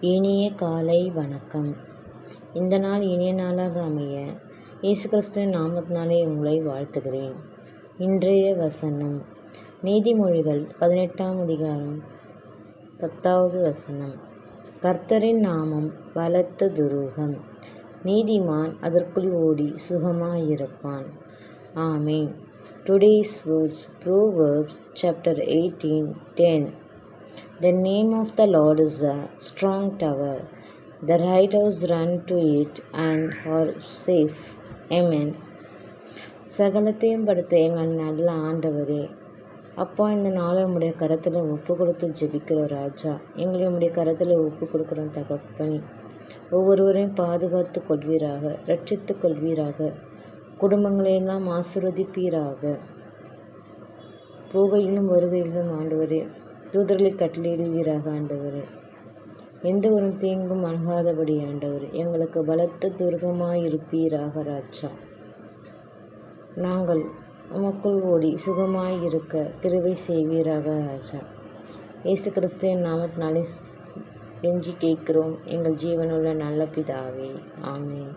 இனிய காலை வணக்கம். இந்த நாள் இனிய நாளாக அமைய இயேசு கிறிஸ்துவின் நாமத்தினாலே உங்களை வாழ்த்துகிறேன். இன்றைய வசனம் நீதிமொழிகள் பதினெட்டாம் அதிகாரம் பத்தாவது வசனம். கர்த்தரின் நாமம் பலத்த துருகம். நீதிமான் அதற்குள் ஓடி சுகமாயிருப்பான். ஆமேன். Today's words Proverbs chapter eighteen ten The name of the Lord is a strong tower. The righteous run to it and are safe. Amen. சகலத்தையும் படுத்த எங்கள் நல்ல ஆண்டவரே அப்பா இந்த நாளை உம்முடைய கரத்தில் ஒப்பு கொடுத்து ஜெபிக்கிறோம் ராஜா எங்களை உம்முடைய கரத்தில் ஒப்பு கொடுக்குறோம் தகப்பனி ஒவ்வொருவரையும் பாதுகாத்து கொள்வீராக ரட்சித்து கொள்வீராக குடும்பங்களையெல்லாம் ஆசிர்வதிப்பீராக போகையிலும் வருகையிலும் ஆண்டவரே தூதர்களை கட்டளையிடுவீராக ஆண்டவரே. எந்த ஒரு தீங்கும் அணுகாதபடி ஆண்டவர் எங்களுக்கு பலத்த துர்கமாயிருப்பீராக ராஜா. நாங்கள் உமக்குள் ஓடி சுகமாயிருக்க கிருவை செய்வீராக ராஜா. இயேசு கிறிஸ்துவின் நாமத்தினாலே கெஞ்சி கேட்கிறோம் எங்கள் ஜீவனுள்ள நல்ல பிதாவே. ஆமேன்.